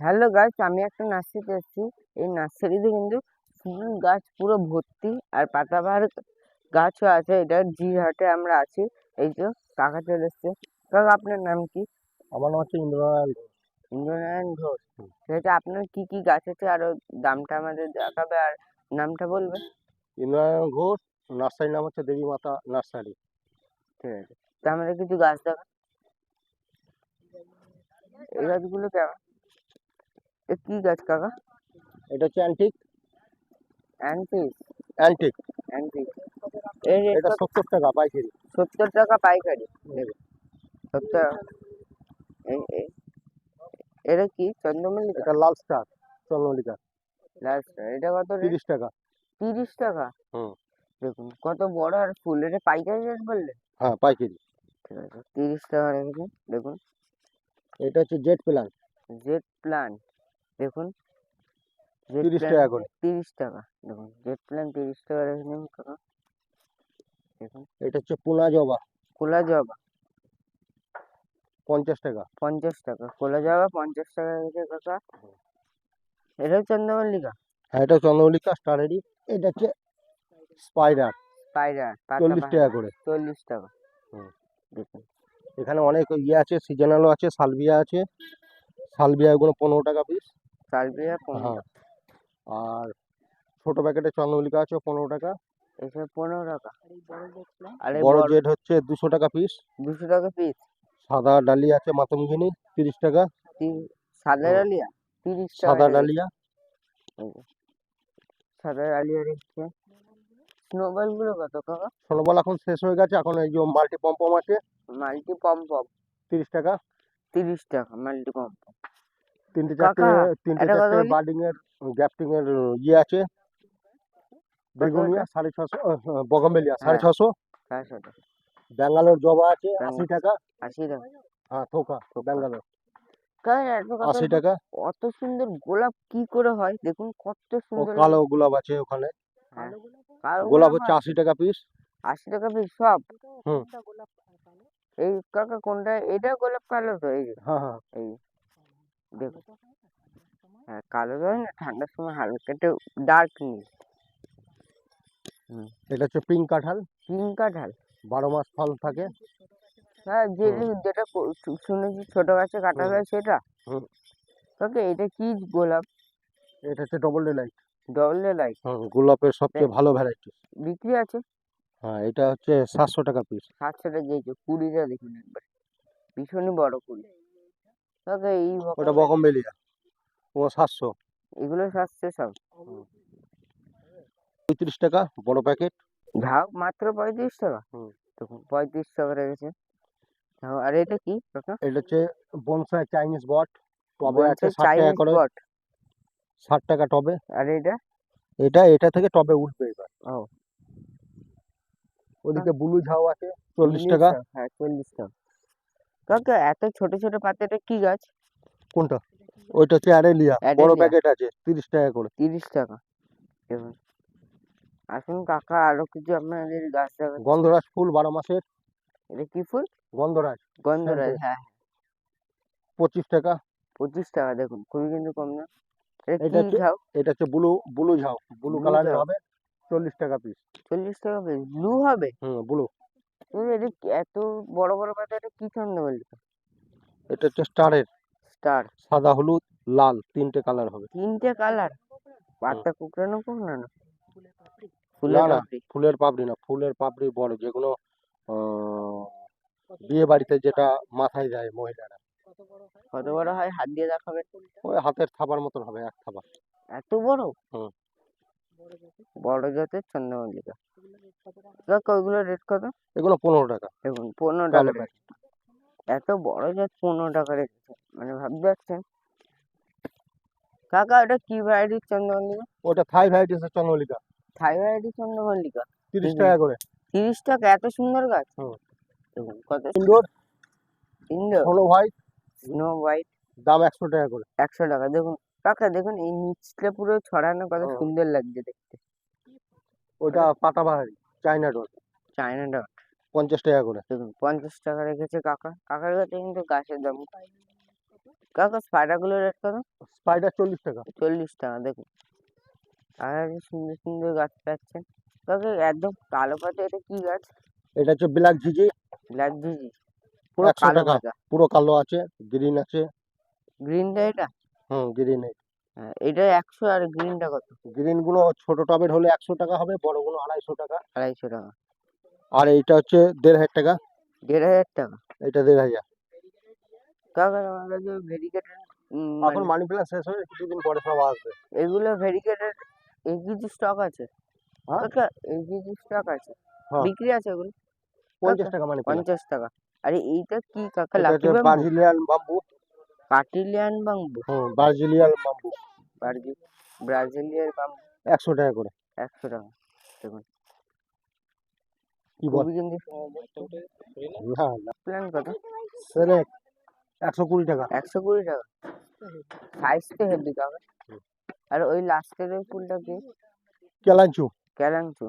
Hello গাছ আমি একটা নার্সারিতে এসেছি। এই নার্সারিতে কিন্তু ফুল গাছ পুরো ভর্তি আর পাতাবাহার গাছও আছে। এটা জিরহাটে আমরা আছি। এই যে কাকা চলে এসছে। কাকা আপনার নাম কি? আমার নাম হচ্ছে ইন্দ্রনারায়ণ ঘোষ। ইন্দ্রনারায়ণ ঘোষ। ঠিক আছে আপনার কি কি গাছ আছে? আরও দামটা আমাদের দেখাবে আর নামটা বলবে ইন্দ্রনারায়ণ ঘোষ নার্সারির নাম হচ্ছে দেবী মাতা নার্সারি। ঠিক আছে। তা আমাদের কিছু গাছ দেখা এই গাছগুলো কেমন? এ কি গাছ কাকা এটা হচ্ছে অ্যান্টিক অ্যান্টিস অ্যান্টিক অ্যান্টিস এই এটা রেটটা সত্তর টাকা পাইকারি সত্তর টাকা পাইকারি নেবে সত্তর এই এই- এটা কি চন্দ্রমল্লিকা এটা লাল স্টার চন্দ্রমল্লিকা লাস্ট এটা কত রে তিরিশ টাকা তিরিশ টাকা হুম। দেখুন কত বড় আর ফুল এটা পাইকারি রেট বললে হ্যাঁ পাইকারি ঠিক আছে তিরিশ টাকা রেখেছে দেখুন এটা হচ্ছে জেট প্ল্যান জেট প্ল্যান দেখুন তিরিশ টাকা করে। তিরিশ টাকা দেখুন জেট প্ল্যান তিরিশ টাকা রেখে কাকা দেখুন। এটা হচ্ছে পোনা জবা। কোলা জবা। পঞ্চাশ টাকা। পঞ্চাশ টাকা কোলা জবা পঞ্চাশ টাকা রেখেছে কাকা এটাও চন্দ্রমল্লিকা। হ্যাঁ এটা চন্দ্রমল্লিকা স্টারেরই এটা হচ্ছে স্পাইডার স্পাইডার চল্লিশ টাকা করে। চল্লিশ টাকা। হুম। দেখুন। এখানে অনেক ইয়ে আছে সিজনালও আছে সালভিয়া আছে। সালভিয়া এগুলো পনেরো টাকা পিস সালভিয়া পনেরো হ্যাঁ আর ছোট প্যাকেটে চন্দ্রমল্লিকা আছে পনেরো টাকা। এসব পনেরো টাকা। আর এই বড় বড় জেট হচ্ছে দুশো টাকা পিস দুশো টাকা পিস সাদা ডালিয়া আছে মাতঙ্গিনী তিরিশ টাকা। সাদা ডালিয়া? তিরিশ টাকা সাদা। ডালিয়া। সাদা ডালিয়া রেখেছে স্নোবলগুলো কত কাকা? সোনবল এখন শেষ হয়ে গেছে। এখন এই যে মাল্টি পম্পম আছে। মাল্টি পম পম তিরিশ টাকা। তিরিশ টাকা মাল্টি পম পম তিনটে চারটে তিনটে চারটে? বার্ডিং এর গ্যাপটিং এর ইয়ে আছে। বেগুনিয়া সাড়ে ছশো বগমেলিয়া সাড়ে হ্যাঁ। ছশো। ব্যাঙ্গালোর জবা আছে আশি টাকা। আশি টাকা। হ্যাঁ থোকা ব্যাঙ্গালোর। আশি টাকা। অত সুন্দর গোলাপ কি করে হয়? দেখুন কত সুন্দর কালো গোলাপ। আছে ওখানে। হ্যাঁ, গোলাপ গোলাপ হচ্ছে আশি টাকা পিস আশি টাকা পিস সব? হুম। এই কাকা কোনটা? এটা গোলাপ কালো তো এই হ্যাঁ হ্যাঁ। এই দেখুন হ্যাঁ কালো হয় না ঠান্ডার সময় হালকা একটু ডার্ক নীল। এটা হচ্ছে পিঙ্ক কাঁঠাল। পিঙ্ক কাঁঠাল। বারো মাস ফল থাকে। হ্যাঁ যে যেটা শুনেছি ছোট গাছে হুম। হয় সেটা। কাকা এটা কি গোলাপ? এটা হচ্ছে ডবল ডেলাইট ডবল লাই হুম গোলাপের সবচেয়ে ভালো ভ্যারাইটি বিক্রি আছে? হ্যাঁ এটা হচ্ছে সাতশো টাকা পিস সাতশোটা দিয়েছে কুড়িটা দেখুন একবার। ভীষণই বড় কুড়ি। কাকা এই ওটা বগমবেলিয়া ও সাতশো। এগুলো সাতশো সব। পঁয়ত্রিশ টাকা বড় প্যাকেট। ঝাউ মাত্র পঁয়ত্রিশ টাকা। দেখুন পঁয়ত্রিশ টাকা রেখেছে আর এটা কি? কাকা? এটা হচ্ছে বনসাই চাইনিজ বট। টবে আছে ষাট টাকা করে। ষাট টাকা টবে। আর এটা? এটা এটা থেকে টবে উঠবে এবার। ওদিকে ব্লু ঝাউ আছে চল্লিশ 40 টাকা হ্যাঁ চল্লিশ টাকা। কাকা এত ছোট ছোট পাতাটা কি গাছ? কোনটা? ওইটা হচ্ছে অ্যারেলিয়া বড় প্যাকেট আছে তিরিশ টাকা করে। তিরিশ টাকা। আসুন কাকা আরও কিছু আপনাদের গাছ দেখাচ্ছি গন্ধরাজ ফুল বারো মাসের। এটা কি ফুল? গন্ধরাজ। গন্ধরাজ। হ্যাঁ। পঁচিশ টাকা। পঁচিশ টাকা দেখুন খুবই কিন্তু কম না। এটা কি ঝাউ? এটা হচ্ছে ব্লু ব্লু ঝাউ। ব্লু কালারের হবে চল্লিশ টাকা পিস চল্লিশ টাকা পিস ব্লু হবে? হুম ব্লু। কিন্তু এটা কি- এত বড় বড় পাতা এটা কি চন্দ্রমল্লিকা এটা হচ্ছে স্টারের। স্টার। সাদা হলুদ লাল তিনটে কালার হবে। তিনটে কালার? পাতা কুকড়ানো কুকড়ানো না? ফুলের না পাপড়ি। ফুলের পাপড়ি না ফুলের পাপড়ি বড় যেগুলো আহ, বিয়ে বাড়িতে যেটা মাথায় যায় মহিলারা। কত বড় হয়? হাত দিয়ে দেখাবে ওই হাতের থাবার মতন হবে এক থাবা। এত বড়? হুম। বড় জাতের? চন্দ্রমল্লিকা কাকা ওইগুলো রেট কত এগুলো পনেরো টাকা। দেখুন পনেরো টাকা এত বড় জাত পনেরো টাকা রেখেছে মানে ভাবতে পারছেন? কাকা ওটা কি ভ্যারাইটির চন্দ্রমল্লিকা ওটা থাই ভ্যারাইটিসের চন্দ্রমল্লিকা থাই ভ্যারাইটির চন্দ্রমল্লিকা তিরিশ টাকা করে। তিরিশ টাকা এত সুন্দর গাছ? দেখুন কত ইনডোর সুন্দর ষোলো হোয়াইট স্নো হোয়াইট দাম একশো টাকা করে। একশো টাকা দেখুন। কাকা দেখুন এই নিচটা পুরো ছড়ানো কত সুন্দর লাগছে দেখতে। ওটা পাতাবাহারি চাইনা ডোর চায়না ডট। পঞ্চাশ টাকা করে। দেখুন পঞ্চাশ টাকা রেখেছে কাকা। কাকার কাছে কিন্তু গাছের দাম। কাকা স্পাইডারগুলোর রেট কত? স্পাইডার চল্লিশ টাকা। চল্লিশ টাকা দেখুন। আর সুন্দর সুন্দর গাছ পাচ্ছেন। কাকা একদম কালো পাতা এটা কি গাছ? এটা হচ্ছে ব্ল্যাক ঝিঝি। ব্ল্যাক ঝিঝি। পুরো 100 কালো পাতা। পুরো কালো আছে গ্রিন আছে। গ্রিনটা এটা? হুম গ্রিন হ্যাঁ, এটা একশো আর গ্রিনটা কত? গ্রিনগুলো ছোট টবের হলে একশো টাকা হবে বড়গুলো আড়াইশো টাকা। আড়াইশো টাকা। আর এইটা হচ্ছে দেড় হাজার টাকা। দেড় হাজার টাকা? এটা দেড় হাজার। কাকা আমার কাছে ভেরিকেটেড এখন মানি প্ল্যান্ট শেষ হয়ে কিছুদিন পরে সব আসবে। এগুলো ভেরিকেটেড এই কিছু স্টক আছে? হ্যাঁ? কাকা এই কিছু স্টক আছে? হ্যাঁ। বিক্রি আছে ওগুলো পঞ্চাশ টাকা মানি পঞ্চাশ টাকা। আরে এইটা কি কাকা লাকি হচ্ছে বাম্বু কাটিলিয়ান বাম্বু হুম ব্রাজিলিয়ান বাম্বু ব্রাজি- ব্রাজিলিয়ার বাম্বু একশো টাকা করে। একশো টাকা দেখুন। কি বল? না না। প্ল্যান কত? সেলেক্ট একশো কুড়ি টাকা। একশো কুড়ি টাকা। সাইজ তো হেভি কাকা আর ওই লাস্টের ওই ফুলটা কি? কেলাঞ্চু। ক্যালাংচু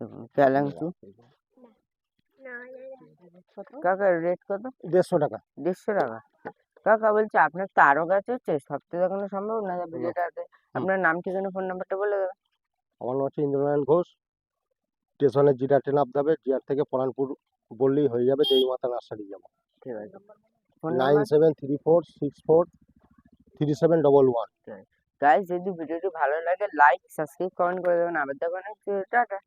দেখুন কাকা রেট কত? দেড়শো টাকা। দেড়শো টাকা। কাকা বলছি আপনার তো আরও গাছ আছে সপ্তাহে দেখানো সম্ভব না ভিডিওটাতে আপনার নাম ঠিকানা ফোন নাম্বারটা বলে দেবেন। আমার নাম হচ্ছে ইন্দ্রনারায়ণ ঘোষ। স্টেশনে জিরা ট্রেন নামতে জিয়ার থেকে পরানপুর বললেই হয়ে যাবে দেবী মাতা নার্সারি যাব। ঠিক আছে। Nine seven three four six four three seven double one. Guys যদি ভিডিওটি ভালো লাগে লাইক সাবস্ক্রাইব কমেন্ট করে দেবেন। আবার দেখুন টাটা।